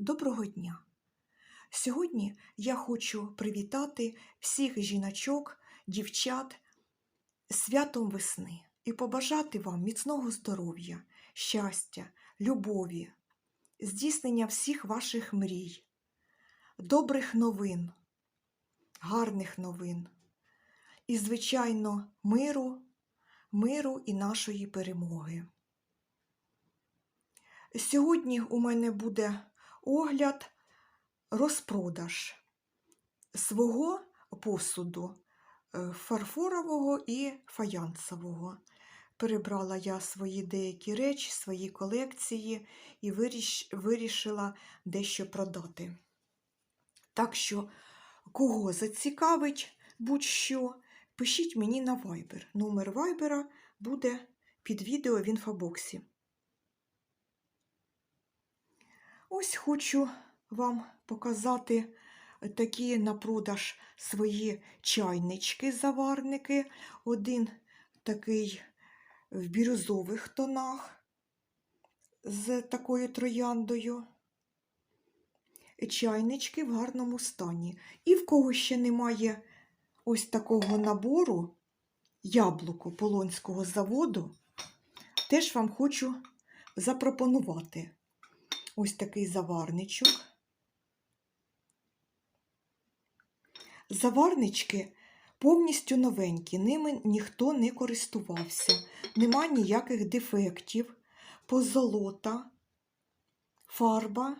Доброго дня! Сьогодні я хочу привітати всіх жіночок, дівчат святом весни і побажати вам міцного здоров'я, щастя, любові, здійснення всіх ваших мрій, добрих новин, гарних новин і, звичайно, миру, миру і нашої перемоги. Сьогодні у мене буде огляд, розпродаж свого посуду е, фарфорового і фаянсового. Перебрала я свої деякі речі, свої колекції і виріш- вирішила дещо продати. Так що, кого зацікавить будь-що, пишіть мені на Viber. Номер Viber буде під відео в інфобоксі. Ось хочу вам показати такі на продаж свої чайнички, заварники. Один такий в бірюзових тонах з такою трояндою. Чайнички в гарному стані. І в кого ще немає ось такого набору яблуко Полонського заводу, теж вам хочу запропонувати ось такий заварничок. Заварнички повністю новенькі, ними ніхто не користувався, нема ніяких дефектів, позолота, фарба,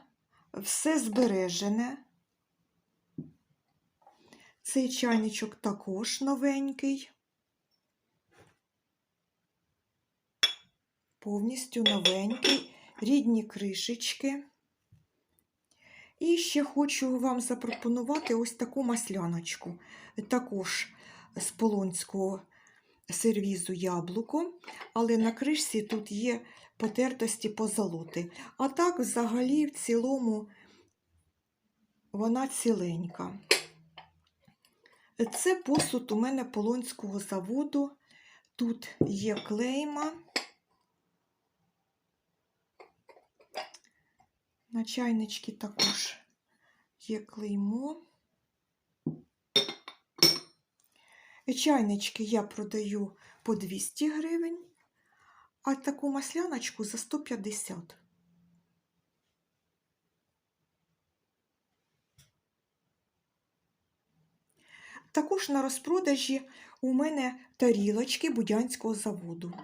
все збережене. Цей чайничок також новенький. Повністю новенький, рідні кришечки. І ще хочу вам запропонувати ось таку масляночку, також з полонського сервізу яблуко, але на кришці тут є потертості позолоти. А так, взагалі, в цілому, вона ціленька. Це посуд у мене полонського заводу. Тут є клейма. На чайнички також є клеймо. Чайнички я продаю по 200 гривень, а таку масляночку за 150. Також на розпродажі у мене тарілочки Будянського заводу.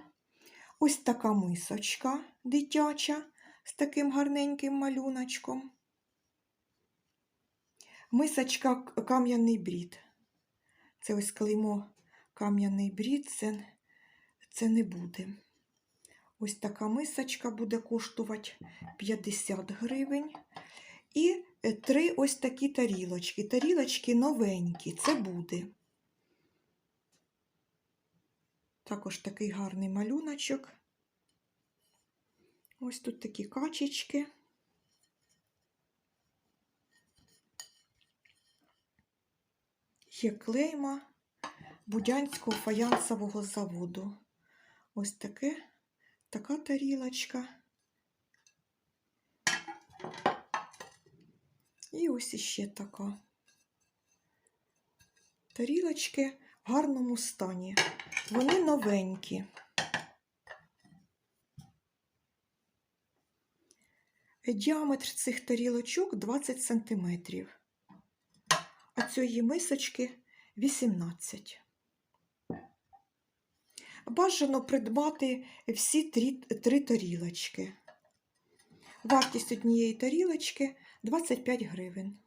Ось така мисочка дитяча з таким гарненьким малюночком. Мисочка кам'яний брід. Це ось клеймо кам'яний брід, це, це не буде. Ось така мисочка буде коштувати 50 гривень. І е, три ось такі тарілочки. Тарілочки новенькі, це буде. Також такий гарний малюночок. Ось тут такі качечки. Є клейма Будянського фаянсового заводу. Ось таке, така тарілочка. І ось іще така. Тарілочки в гарному стані. Вони новенькі. Діаметр цих тарілочок 20 см, а цієї мисочки 18 Бажано придбати всі три, три тарілочки. Вартість однієї тарілочки 25 гривень.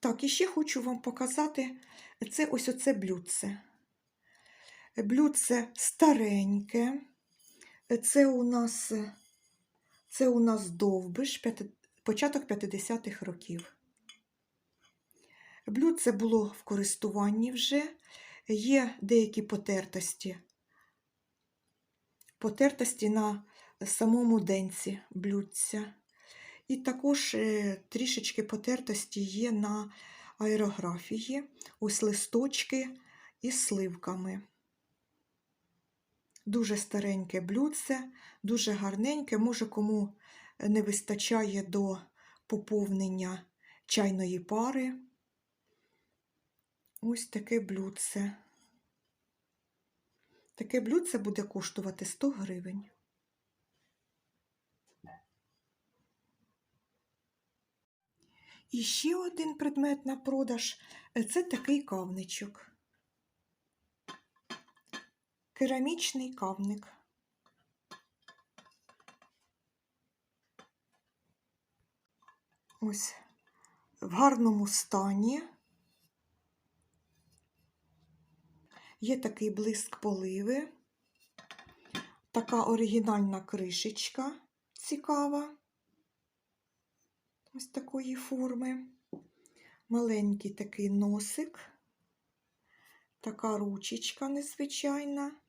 Так, і ще хочу вам показати це ось оце блюдце. Блюдце стареньке. Це у нас, це у нас довбиш, п'яти- початок 50-х років. Блюдце було в користуванні вже, є деякі потертості. Потертості на самому денці блюдця. І також е, трішечки потертості є на аерографії, ось листочки із сливками. Дуже стареньке блюдце, дуже гарненьке. Може, кому не вистачає до поповнення чайної пари. Ось таке блюдце. Таке блюдце буде коштувати 100 гривень. І ще один предмет на продаж це такий кавничок. Керамічний кавник. Ось в гарному стані. Є такий блиск поливи, така оригінальна кришечка цікава, ось такої форми, маленький такий носик, така ручечка незвичайна,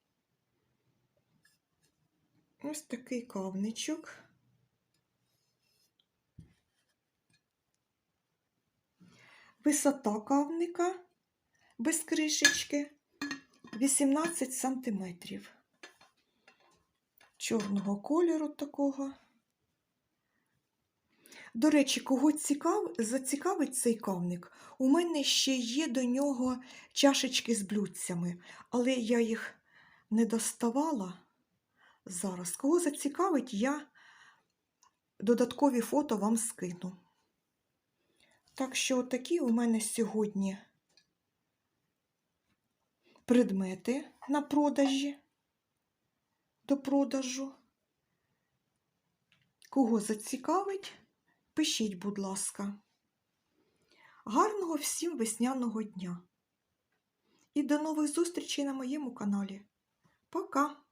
ось такий кавничок. Висота кавника без кришечки 18 сантиметрів. Чорного кольору такого. До речі, кого цікав... зацікавить цей кавник, у мене ще є до нього чашечки з блюдцями, але я їх не доставала зараз. Кого зацікавить, я додаткові фото вам скину. Так що такі у мене сьогодні предмети на продажі до продажу. Кого зацікавить, пишіть, будь ласка. Гарного всім весняного дня! І до нових зустрічей на моєму каналі. Пока!